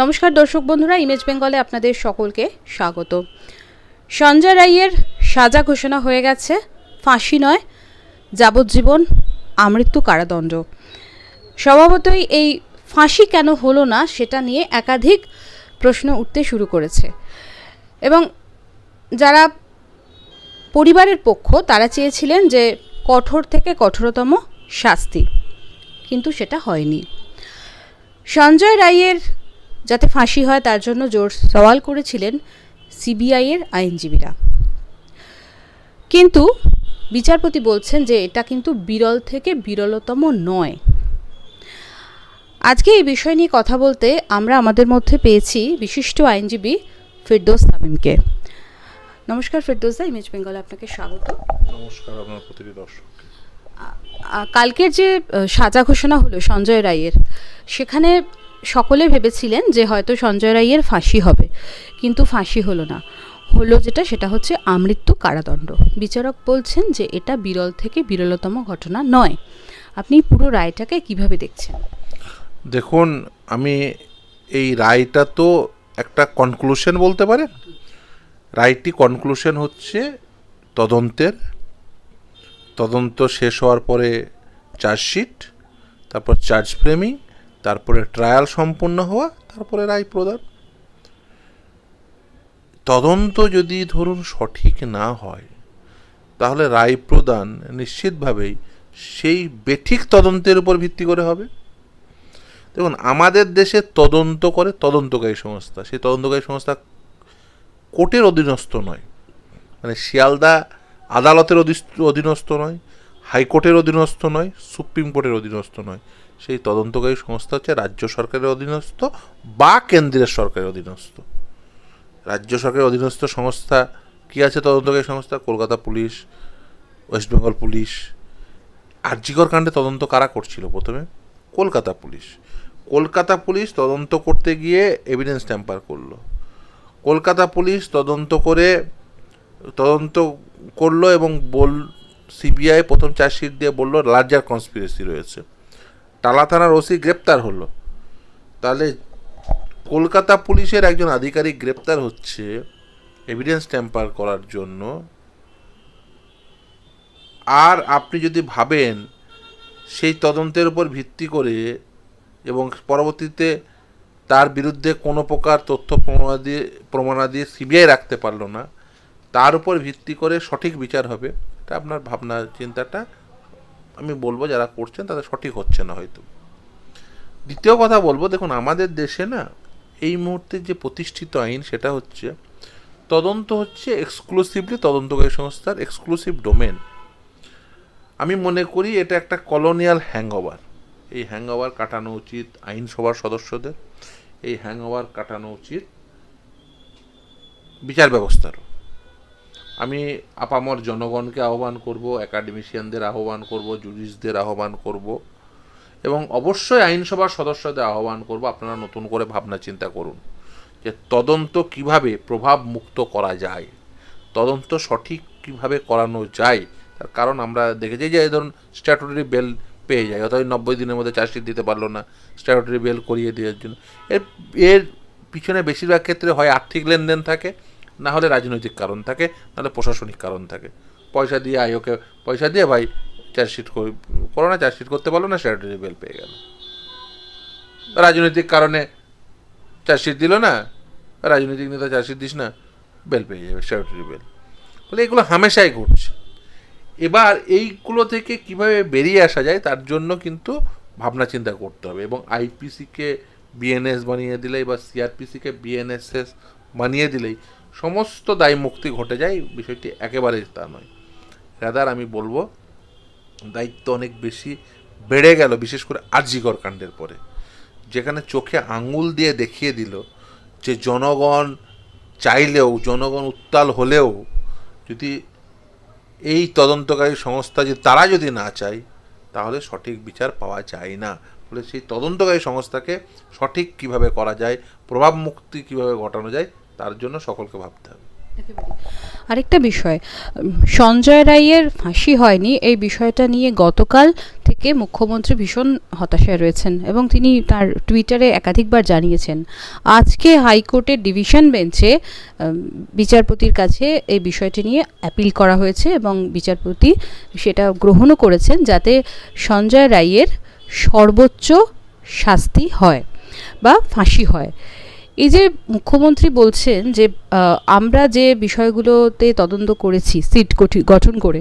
নমস্কার দর্শক বন্ধুরা ইমেজ বেঙ্গলে আপনাদের সকলকে স্বাগত। সঞ্জয় রাইয়ের সাজা ঘোষণা হয়ে গেছে, ফাঁসি নয়, যাবজ্জীবন, আমৃত্যু কারাদণ্ড। স্বভাবতই এই ফাঁসি কেন হলো না, সেটা নিয়ে একাধিক প্রশ্ন উঠতে শুরু করেছে। এবং যারা পরিবারের পক্ষ, তারা চেয়েছিলেন যে কঠোর থেকে কঠোরতম শাস্তি, কিন্তু সেটা হয়নি। সঞ্জয় রায়ের যাতে ফাঁসি হয় তার জন্য জোর সওয়াল করেছিলেন সিবিআইয়ের আইনজীবীরা। কিন্তু বিচারপতি বলছেন যে এটা কিন্তু বিরল থেকে বিরলতম নয়। আজকে এই বিষয় নিয়ে কথা বলতে আমরা আমাদের মধ্যে পেয়েছি বিশিষ্ট আইনজীবী ফিরদৌস তামিমকে। নমস্কার ফিরদৌস দা ইমেজ বেঙ্গলে আপনাকে স্বাগত। নমস্কার আপনার প্রতিটি দর্শককে আ- কালকের যে সাজা ঘোষণা হলো সঞ্জয় রায়ের সেখানে সকলে ভেবেছিলেন যে হয়তো সঞ্জয় রায়ের ফাঁসি হবে, কিন্তু ফাঁসি হলো না। হলো যেটা, সেটা হচ্ছে আমৃত্যু কারাদণ্ড। বিচারক বলছেন যে এটা বিরল থেকে বিরলতম ঘটনা নয়। আপনি পুরো রায়টাকে কীভাবে দেখছেন? দেখুন, আমি এই রায়টা তো একটা কনক্লুশন বলতে পারেন। রায়টি কনক্লুশন হচ্ছে তদন্তের। তদন্ত শেষ হওয়ার পরে চার্জশিট তারপর চার্জ ফ্রেমিং তারপরে ট্রায়াল সম্পূর্ণ হওয়া, তারপরে রায় প্রদান। তদন্ত যদি ধরুন সঠিক না হয়, তাহলে রায় প্রদান নিশ্চিতভাবেই সেই বেঠিক তদন্তের উপর ভিত্তি করে হবে। দেখুন, আমাদের দেশে তদন্ত করে তদন্তকারী সংস্থা। সেই তদন্তকারী সংস্থা কোর্টের অধীনস্থ নয়। মানে শিয়ালদা আদালতের অধীনস্থ নয়, হাইকোর্টের অধীনস্থ নয়, সুপ্রিম কোর্টের অধীনস্থ নয়। সেই তদন্তকারী সংস্থা হচ্ছে রাজ্য সরকারের অধীনস্থ বা কেন্দ্রের সরকারের অধীনস্থ। রাজ্য সরকারের অধীনস্থ সংস্থা কি আছে? তদন্তকারী সংস্থা Kolkata police, West Bengal police. RG Kar কাণ্ডে তদন্ত কারা করছিল প্রথমে? কলকাতা পুলিশ। কলকাতা পুলিশ তদন্ত করতে গিয়ে এভিডেন্স ট্যাম্পার করল। কলকাতা পুলিশ তদন্ত করে, তদন্ত করল এবং বল সিবিআই প্রথম চার্জশিট দিয়ে বলল লার্জার কনস্পিরেসি রয়েছে। টালা থানার ওসি গ্রেপ্তার হলো। তাহলে কলকাতা পুলিশের একজন আধিকারিক গ্রেপ্তার হচ্ছে এভিডেন্স ট্যাম্পার করার জন্য। আর আপনি যদি ভাবেন সেই তদন্তের উপর ভিত্তি করে এবং পরবর্তীতে তার বিরুদ্ধে কোনো প্রকার তথ্য প্রমাণাদি প্রমাণাদি সিবিআই রাখতে পারল না, তার উপর ভিত্তি করে সঠিক বিচার হবে, এটা আপনার ভাবনা, চিন্তাটা আমি বলব যারা করছেন তাদের সঠিক হচ্ছে না হয়তো। দ্বিতীয় কথা বলব, দেখুন, আমাদের দেশে না এই মুহূর্তে যে প্রতিষ্ঠিত আইন সেটা হচ্ছে তদন্ত হচ্ছে এক্সক্লুসিভলি তদন্তকারী সংস্থার এক্সক্লুসিভ ডোমেন আমি মনে করি এটা একটা কলোনিয়াল হ্যাংওভার এই হ্যাংওভার কাটানো উচিত আইনসভার সদস্যদের। এই হ্যাংওভার কাটানো উচিত বিচার ব্যবস্থারও। আমি আপামর জনগণকে আহ্বান করব, একাডেমিশিয়ানদের আহ্বান করব জুরিস্টদের আহ্বান করব, এবং অবশ্যই আইনসভার সদস্যদের আহ্বান করব। আপনারা নতুন করে ভাবনা চিন্তা করুন যে তদন্ত কীভাবে প্রভাব মুক্ত করা যায়, তদন্ত সঠিক কীভাবে করানো যায়, তার কারণ আমরা দেখেছি যে, ধরুন স্ট্যাটুটারি বেল পেয়ে যায়, অথবা নব্বই দিনের মধ্যে চার্জশিট দিতে পারল না স্ট্যাটুটারি বেল করিয়ে দেওয়ার জন্য। এর এর পিছনে বেশিরভাগ ক্ষেত্রে হয় আর্থিক লেনদেন থাকে না হলে রাজনৈতিক কারণ থাকে নাহলে প্রশাসনিক কারণ থাকে। পয়সা দিয়ে আয়োকে পয়সা দিয়ে ভাই চার্জশিট করো না চার্জশিট করতে পারল না স্ট্যাটুটারি বেল পেয়ে গেল। রাজনৈতিক কারণে চার্জশিট দিল না, রাজনৈতিক নেতা চার্জশিট দিস না বেল পেয়ে যাবে স্ট্যাটুটারি বেল বলে এগুলো হামেশাই ঘটছে। এবার এইগুলো থেকে কীভাবে বেরিয়ে আসা যায়, তার জন্য কিন্তু ভাবনা চিন্তা করতে হবে এবং আইপিসিকে বিএনএস বানিয়ে দিলেই বা সিআরপিসিকে বিএনএসএস বানিয়ে দিলেই সমস্ত দায় মুক্তি ঘটে যায়, বিষয়টি একেবারেই তা নয়। রাদার আমি বলব, দায়িত্ব অনেক বেশি বেড়ে গেল, বিশেষ করে আরজিকর কাণ্ডের পরে। যেখানে চোখে আঙুল দিয়ে দেখিয়ে দিল যে জনগণ চাইলেও, জনগণ উত্তাল হলেও, যদি এই তদন্তকারী সংস্থা যদি তারা যদি না চায়, তাহলে সঠিক বিচার পাওয়া যায় না। ফলে সেই তদন্তকারী সংস্থাকে সঠিক কীভাবে করা যায় প্রভাব মুক্তি কীভাবে ঘটানো যায় তার জন্য সকলকে ভাবতে হবে। আরেকটা বিষয় সঞ্জয় রায়ের ফাঁসি হয়নি, এই বিষয়টা নিয়ে গতকাল থেকে মুখ্যমন্ত্রী ভীষণ হতাশায় রয়েছেন এবং তিনি তার টুইটারে একাধিকবার জানিয়েছেন, আজকে হাইকোর্টের ডিভিশন বেঞ্চে বিচারপতির কাছে এই বিষয়টি নিয়ে অ্যাপিল করা হয়েছে এবং বিচারপতি সেটা গ্রহণও করেছেন যাতে সঞ্জয় রায়ের সর্বোচ্চ শাস্তি হয় বা ফাঁসি হয়। এই যে মুখ্যমন্ত্রী বলছেন যে আমরা যে বিষয়গুলোতে তদন্ত করেছি, সিট গঠন করে,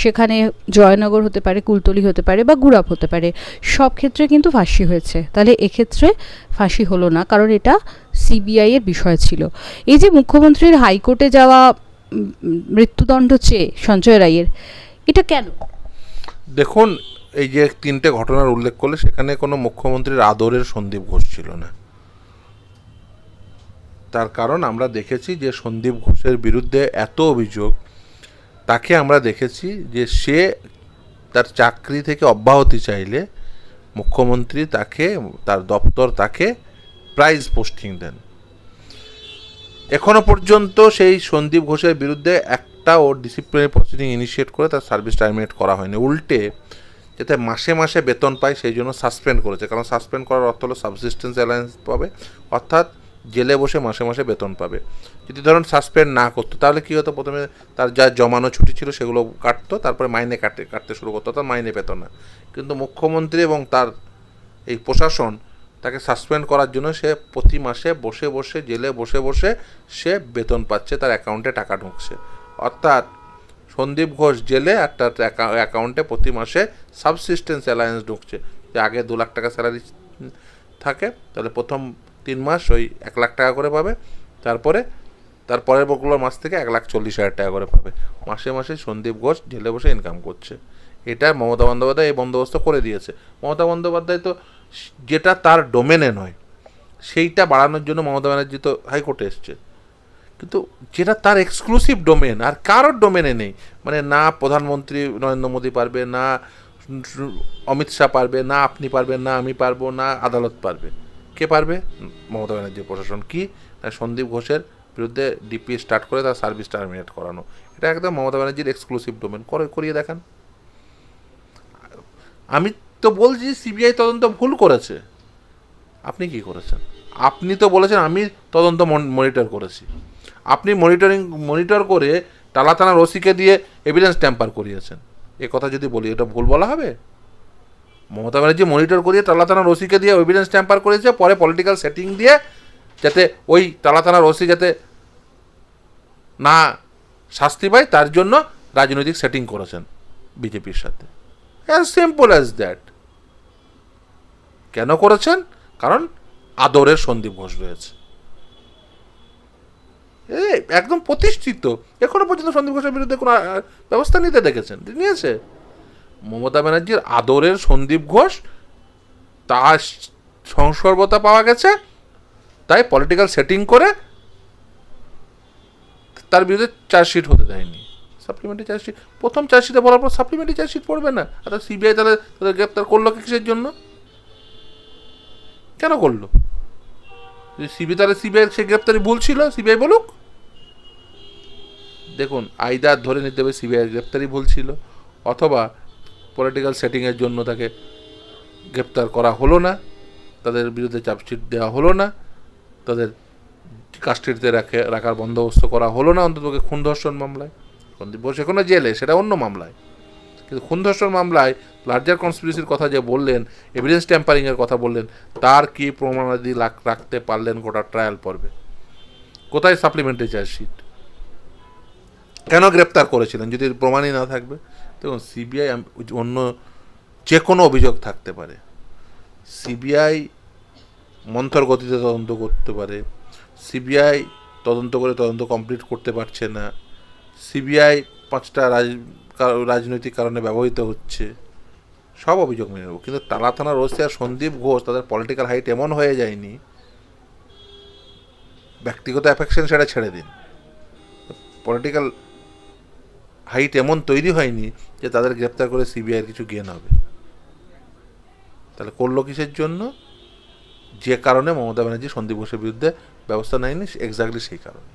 সেখানে জয়নগর হতে পারে, কুলতলি হতে পারে বা গুড়াপ হতে পারে, সব ক্ষেত্রে কিন্তু ফাঁসি হয়েছে। তাহলে এক্ষেত্রে ফাঁসি হলো না, কারণ এটা সিবিআই এর বিষয় ছিল। এই যে মুখ্যমন্ত্রীর হাইকোর্টে যাওয়া মৃত্যুদণ্ড চেয়ে সঞ্জয় রায়ের, এটা কেন? দেখুন, এই যে তিনটে ঘটনার উল্লেখ করলে, সেখানে কোনো মুখ্যমন্ত্রীর আদরের সন্দীপ ঘোষ ছিল না। তার কারণ আমরা দেখেছি যে সন্দীপ ঘোষের বিরুদ্ধে এত অভিযোগ, তাকে আমরা দেখেছি যে সে তার চাকরি থেকে অব্যাহতি চাইলে মুখ্যমন্ত্রী তাকে, তার দপ্তর তাকে প্রাইজ পোস্টিং দেন। এখনও পর্যন্ত সেই সন্দীপ ঘোষের বিরুদ্ধে একটা ওর ডিসিপ্লিনারি প্রসিডিং ইনিশিয়েট করে তার সার্ভিস টার্মিনেট করা হয়নি। উল্টে যাতে মাসে মাসে বেতন পায়, সেই জন্য সাসপেন্ড করেছে। কারণ সাসপেন্ড করার অর্থ হলো সাবসিস্টেন্স অ্যালায়েন্স পাবে। অর্থাৎ জেলে বসে মাসে মাসে বেতন পাবে। যদি ধরুন সাসপেন্ড না করতো, তাহলে কী হতো? প্রথমে তার যা জমানো ছুটি ছিল সেগুলো কাটতো, তারপরে মাইনে কাটতে কাটতে শুরু করতো তার মাইনে পেত না। কিন্তু মুখ্যমন্ত্রী এবং তার এই প্রশাসন তাকে সাসপেন্ড করার জন্য সে প্রতি মাসে বসে বসে, জেলে বসে বসে সে বেতন পাচ্ছে, তার অ্যাকাউন্টে টাকা ঢুকছে। অর্থাৎ সন্দীপ ঘোষ জেলে আর একটা অ্যাকাউন্টে প্রতি মাসে সাবসিস্টেন্স অ্যালায়েন্স ঢুকছে। যে আগে দু লাখ টাকা স্যালারি থাকে, তাহলে প্রথম তিন মাস ওই এক লাখ টাকা করে পাবে। তারপরে, তার পরের বগুলোর মাস থেকে এক লাখ চল্লিশ হাজার টাকা করে পাবে। মাসে মাসে সন্দীপ ঘোষ জেলে বসে ইনকাম করছে। এটা মমতা বন্দ্যোপাধ্যায় এই বন্দোবস্ত করে দিয়েছে। মমতা বন্দ্যোপাধ্যায় তো যেটা তার ডোমেনে নয়, সেইটা বাড়ানোর জন্য মমতা ব্যানার্জি তো হাইকোর্টে এসছে। কিন্তু যেটা তার এক্সক্লুসিভ ডোমেন আর কারোর ডোমেনে নেই। মানে না প্রধানমন্ত্রী নরেন্দ্র মোদী পারবে, না অমিত শাহ পারবে, না আপনি পারবেন, না আমি পারব, না আদালত পারবে। কে পারবে? মমতা ব্যানার্জির প্রশাসন কি? সন্দীপ ঘোষের বিরুদ্ধে ডিপি স্টার্ট করে তার সার্ভিস টার্মিনেট করানো। এটা একদম মমতা ব্যানার্জির এক্সক্লুসিভ ডোমেন করে করিয়ে দেখান। আমি তো বলছি সিবিআই তদন্ত ভুল করেছে। আপনি কি করেছেন? আপনি তো বলেছেন আমি তদন্ত মনিটর করেছি। আপনি মনিটরিং মনিটর করে টালা থানার ওসিকে দিয়ে এভিডেন্স ট্যাম্পার করিয়েছেন। এ কথা যদি বলি, এটা ভুল বলা হবে? মমতা ব্যানার্জি মনিটর করিয়ে টালা থানার ওসিকে দিয়ে এভিডেন্স ট্যাম্পার করেছে, পরে পলিটিক্যাল সেটিং দিয়ে যাতে ওই টালা থানার ওসি যাতে না শাস্তি পায়, তার জন্য রাজনৈতিক সেটিং করেছেন বিজেপির সাথে। অ্যাজ সিম্পল অ্যাজ দ্যাট কেন করেছেন? কারণ আদরের সন্দীপ ঘোষ রয়েছে। একদম প্রতিষ্ঠিত। এখনও পর্যন্ত সন্দীপ ঘোষের বিরুদ্ধে কোনো ব্যবস্থা নিতে দেখেছেন? নিয়েছে। মমতা ব্যানার্জির আদরের সন্দীপ ঘোষ, তার সংসর্বতা পাওয়া গেছে, তাই পলিটিক্যাল সেটিং করে তার বিরুদ্ধে চার্জশিট হতে দেয়নি। সাপ্লিমেন্টারি চার্জশিট প্রথম চার্জশিটে বলার পর সাপ্লিমেন্টারি চার্জশিট পড়বে না। আর সিবিআই তাহলে তাদের গ্রেপ্তার করল কিসের জন্য? কেন করল? সিবিআই তাহলে সিবিআই সে গ্রেপ্তারি ভুল ছিল সিবিআই বলুক। দেখুন, আইদার ধরে নিতে হবে সিবিআই গ্রেপ্তারি ভুল ছিল, অথবা পলিটিক্যাল সেটিংয়ের জন্য তাকে গ্রেপ্তার করা হলো না, তাদের বিরুদ্ধে চার্জশিট দেওয়া হলো না, তাদের কাস্টডিতে রাখে, রাখার বন্দোবস্ত করা হলো না, অন্তত খুন ধর্ষণ মামলায়। সন্দীপ ঘোষ এখনও জেলে, সেটা অন্য মামলায়। কিন্তু খুন ধর্ষণ মামলায় লার্জার কনস্পিরেসির কথা যে বললেন এভিডেন্স ট্যাম্পারিংয়ের কথা বললেন, তার কি প্রমাণাদি রাখতে পারলেন গোটা ট্রায়াল পর্বে? কোথায় সাপ্লিমেন্টারি চার্জশিট কেন গ্রেপ্তার করেছিলেন? যদি প্রমাণই না থাকবে। দেখুন সিবিআই অন্য যে কোনো অভিযোগ থাকতে পারে। সিবিআই মন্থর গতিতে তদন্ত করতে পারে। সিবিআই তদন্ত করে তদন্ত কমপ্লিট করতে পারছে না। সিবিআই পাঁচটা রাজ রাজনৈতিক কারণে ব্যবহৃত হচ্ছে। সব অভিযোগ মেনে নেব। কিন্তু টালা থানার ওসি আর সন্দীপ ঘোষ তাদের পলিটিক্যাল হাইট এমন হয়ে যায়নি, ব্যক্তিগত অ্যাফেকশন সেটা ছেড়ে দিন। পলিটিক্যাল হাইট এমন তৈরি হয়নি যে তাদের গ্রেপ্তার করে সিবিআইয়ের কিছু গেন হবে। তাহলে করল কিসের জন্য? যে কারণে মমতা ব্যানার্জি সন্দীপ ঘোষের বিরুদ্ধে ব্যবস্থা নেয়নি এক্স্যাক্টলি সেই কারণে।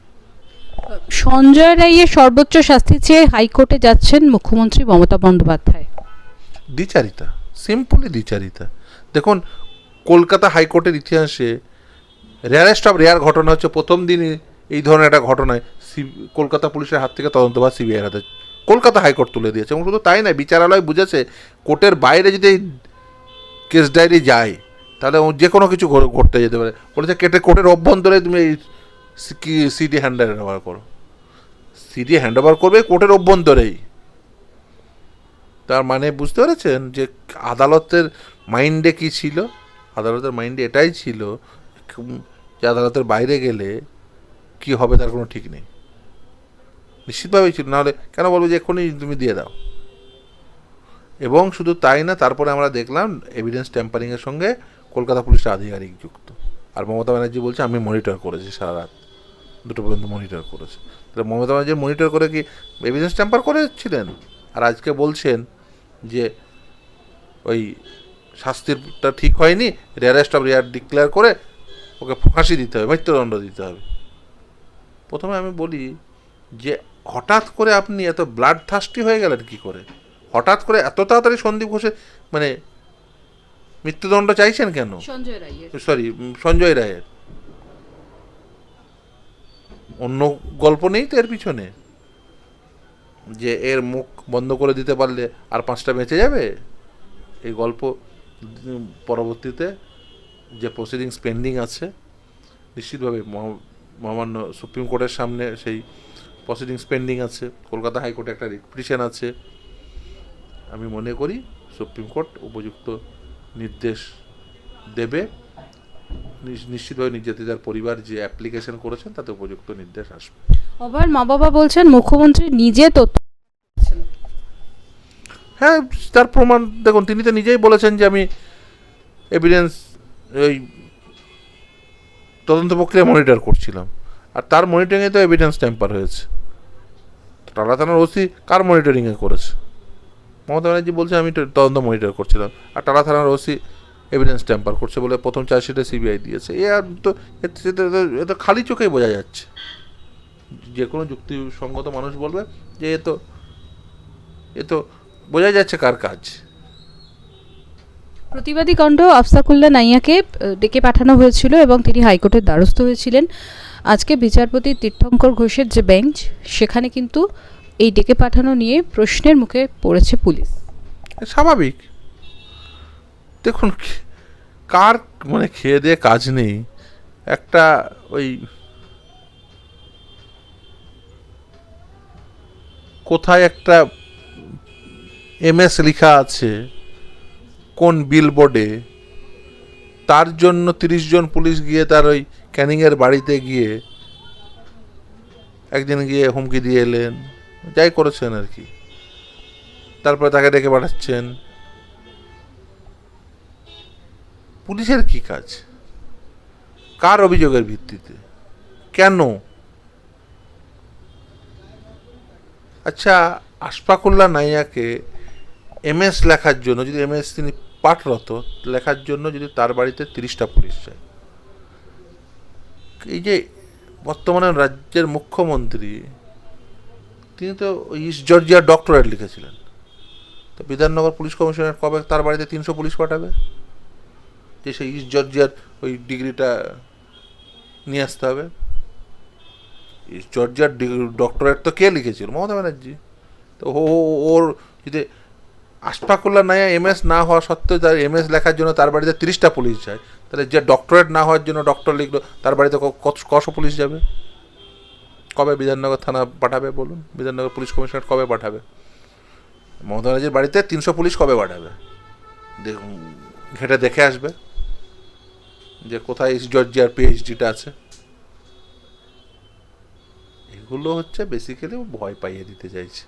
সঞ্জয় রায়ের সর্বোচ্চ শাস্তি চেয়ে হাইকোর্টে যাচ্ছেন মুখ্যমন্ত্রী মমতা বন্দ্যোপাধ্যায়। দ্বিচারিতা সিম্পলি দ্বিচারিতা। দেখুন কলকাতা হাইকোর্টের ইতিহাসে রেয়ারেস্ট অফ রেয়ার ঘটনা হচ্ছে প্রথম দিনই এই ধরনের একটা ঘটনায় কলকাতা পুলিশের হাত থেকে তদন্তভার সিবিআই হাতে কলকাতা হাইকোর্ট তুলে দিয়েছে এবং শুধু তাই নয়, বিচারালয় বুঝেছে, কোর্টের বাইরে যদি কেস ডায়েরি যায়, তাহলে যে কোনো কিছু ঘটতে যেতে পারে। বলেছে, কেটে কোর্টের অভ্যন্তরে তুমি এই সিডি হ্যান্ড ওভার করো। সিডি হ্যান্ড ওভার করবে কোর্টের অভ্যন্তরেই। তার মানে বুঝতে পেরেছেন যে আদালতের মাইন্ডে কি ছিল? আদালতের মাইন্ডে এটাই ছিল, যে আদালতের বাইরে গেলে কি হবে তার কোনো ঠিক নেই। নিশ্চিতভাবেই ছিল, নাহলে কেন বলব যে এক্ষুনি তুমি দিয়ে দাও। এবং শুধু তাই না, তারপরে আমরা দেখলাম এভিডেন্স ট্যাম্পারিংয়ের সঙ্গে কলকাতা পুলিশের আধিকারিক যুক্ত। আর মমতা ব্যানার্জি বলছে, আমি মনিটর করেছি সারা রাত। দুটো পর্যন্ত মনিটর করেছে। তাহলে মমতা ব্যানার্জি মনিটর করে কি এভিডেন্স ট্যাম্পার করেছিলেন? আর আজকে বলছেন যে ওই শাস্তিটা ঠিক হয়নি রেয়ারেস্ট অফ রেয়ার ডিক্লেয়ার করে ওকে ফাঁসি দিতে হবে, মৃত্যুদণ্ড দিতে হবে। প্রথমে আমি বলি যে হঠাৎ করে আপনি এত ব্লাড থার্স্টি হয়ে গেলেন কি করে? হঠাৎ করে এত তাড়াতাড়ি সন্দীপ ঘোষের মানে মৃত্যুদণ্ড চাইছেন কেন? সরি সঞ্জয় রায়ের। অন্য গল্প নেই তো এর পিছনে? যে এর মুখ বন্ধ করে দিতে পারলে আর পাঁচটা বেঁচে যাবে? এই গল্প পরবর্তীতে যে প্রসিডিংস পেন্ডিং আছে নিশ্চিতভাবে মহা- মহামান্য সুপ্রিম কোর্টের সামনে সেই প্রসিডিংস পেন্ডিং আছে কলকাতা হাইকোর্টে একটা রিপিটিশন আছে। আমি মনে করি সুপ্রিম কোর্ট উপযুক্ত নির্দেশ দেবে। নিশ- নিশ্চিতভাবে নির্যাতিতার পরিবার যে অ্যাপ্লিকেশন করেছেন তাতে উপযুক্ত নির্দেশ আসবে। আবার মা বাবা বলছেন মুখ্যমন্ত্রী নিজে তথ্য হ্যাঁ তার প্রমাণ দেখুন তিনি তো নিজেই বলেছেন যে আমি এভিডেন্স ওই তদন্ত প্রক্রিয়া মনিটর করছিলাম। আর তার মনিটরিংয়ে তো এভিডেন্স ট্যাম্পার হয়েছে। টালা থানার ওসি কার মনিটরিংয়ে করেছে? মমতা ব্যানার্জি বলছে, আমি তদন্ত মনিটর করছিলাম। আর টালা থানার ওসি এভিডেন্স ট্যাম্পার করছে বলে প্রথম চার্জশিটে সিবিআই দিয়েছে। এ আর তো- এ তো খালি চোখেই বোঝা যাচ্ছে। যে কোনো যুক্তিসঙ্গত মানুষ বলবে যে এ তো এ তো বোঝা যাচ্ছে কার কাজ। প্রতিবাদী কণ্ঠ আফসাকুল্লা নাইয়াকে ডেকে পাঠানো হয়েছিল এবং তিনি হাইকোর্টের দ্বারস্থ হয়েছিলেন। আজকে বিচারপতি তীর্থঙ্কর ঘোষের যে বেঞ্চ, সেখানে কিন্তু এই ডেকে পাঠানো নিয়ে প্রশ্নের মুখে পড়েছে পুলিশ। স্বাভাবিক। দেখুন কার মানে খেয়ে দিয়ে কাজ নেই? একটা ওই কোথায় একটা এমএস লেখা আছে। কোন বিল বিলবোর্ডে তার জন্য তিরিশ জন পুলিশ গিয়ে তার ওই ক্যানিংয়ের বাড়িতে গিয়ে একদিন গিয়ে হুমকি দিয়ে এলেন, যাই করেছেন আর কি। তারপরে তাকে ডেকে পাঠাচ্ছেন। পুলিশের কি কাজ? কার অভিযোগের ভিত্তিতে? কেন? আচ্ছা আশফাকুল্লাহ নাইয়াকে এমএস লেখার জন্য, যদি এমএস তিনি পাঠরত লেখার জন্য যদি তার বাড়িতে তিরিশটা পুলিশ যায়। এই যে বর্তমানে রাজ্যের মুখ্যমন্ত্রী, তিনি তো ইস্ট জর্জিয়ার ডক্টরেট লিখেছিলেন। তো বিধাননগর পুলিশ কমিশনার কবে তার বাড়িতে তিনশো পুলিশ পাঠাবে? যে সেই ইস্ট জর্জিয়ার ওই ডিগ্রিটা নিয়ে আসতে হবে। ইস্ট জর্জিয়ার ডক্টরেট তো কে লিখেছিল? মমতা ব্যানার্জি। তো ও- ওর যদি আশফাকুল্লাহ নাইয়া এমএস না হওয়া সত্ত্বেও তার এমএস লেখার জন্য তার বাড়িতে তিরিশটা পুলিশ যায়। তাহলে যে ডক্টরেট না হওয়ার জন্য ডক্টর লিখলো, তার বাড়িতে কশো পুলিশ যাবে? কবে বিধাননগর থানা পাঠাবে বলুন? বিধাননগর পুলিশ কমিশনার কবে পাঠাবে? মমতা ব্যানার্জির বাড়িতে তিনশো পুলিশ কবে পাঠাবে? ঘেটে দেখে আসবে যে কোথায় ইস্ট জর্জিয়ার পিএইচডিটা আছে। এগুলো হচ্ছে বেসিক্যালি ভয় পাইয়ে দিতে চাইছে।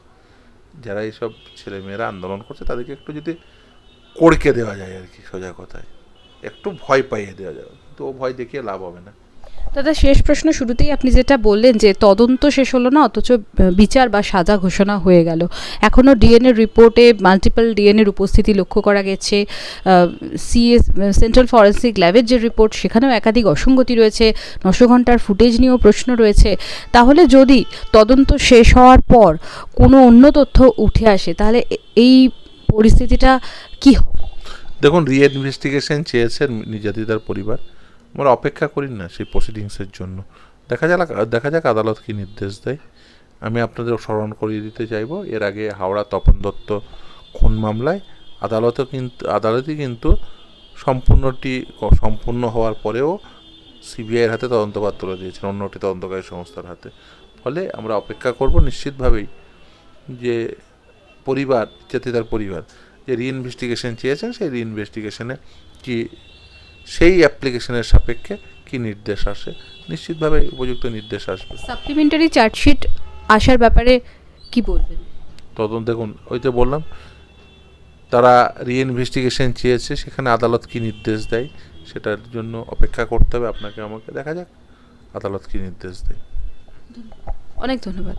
যারা এইসব ছেলেমেয়েরা আন্দোলন করছে, তাদেরকে একটু যদি কড়কে দেওয়া যায় আর কি সোজা কথায় একটু ভয় পাইয়ে দেওয়া যায়। তো ও ভয় দেখিয়ে লাভ হবে না। দাদা, শেষ প্রশ্ন শুরুতেই আপনি যেটা বললেন যে তদন্ত শেষ হলো না, অথচ বিচার বা সাজা ঘোষণা হয়ে গেল। এখনও ডিএনএ রিপোর্টে মাল্টিপল ডিএনএর উপস্থিতি লক্ষ্য করা গেছে। সিএস সেন্ট্রাল ফরেন্সিক ল্যাবের যে রিপোর্ট, সেখানেও একাধিক অসঙ্গতি রয়েছে। নশো ঘণ্টার ফুটেজ নিয়েও প্রশ্ন রয়েছে। তাহলে যদি তদন্ত শেষ হওয়ার পর কোনো অন্য তথ্য উঠে আসে, তাহলে এই পরিস্থিতিটা কি হবে? দেখুন রিইনভেস্টিগেশন চেয়েছেন নির্যাতিতার পরিবার। আমরা অপেক্ষা করি না সেই প্রসিডিংসের জন্য। দেখা যাক দেখা যাক আদালত কি নির্দেশ দেয়। আমি আপনাদের স্মরণ করিয়ে দিতে চাইব, এর আগে হাওড়া তপন দত্ত খুন মামলায় আদালতও কিন্তু আদালতই কিন্তু সম্পূর্ণটি, সম্পূর্ণ হওয়ার পরেও সিবিআইয়ের হাতে তদন্তভার তুলে দিয়েছেন অন্যটি তদন্তকারী সংস্থার হাতে। ফলে আমরা অপেক্ষা করব নিশ্চিতভাবেই যে পরিবার নির্যাতিতার পরিবার যে রিইনভেস্টিগেশন চেয়েছেন, সেই রিইনভেস্টিগেশনে কি সেই অ্যাপ্লিকেশনের সাপেক্ষে কি নির্দেশ আসে? নিশ্চিতভাবে উপযুক্ত নির্দেশ আসবে। সাপ্লিমেন্টারি চার্জশিট আসার ব্যাপারে কি বলবেন? তদন্ত দেখুন ওই যে বললাম তারা রিইনভেস্টিগেশন চেয়েছে সেখানে আদালত কি নির্দেশ দেয় সেটার জন্য অপেক্ষা করতে হবে আপনাকে আমাকে। দেখা যাক আদালত কি নির্দেশ দেয়। অনেক ধন্যবাদ।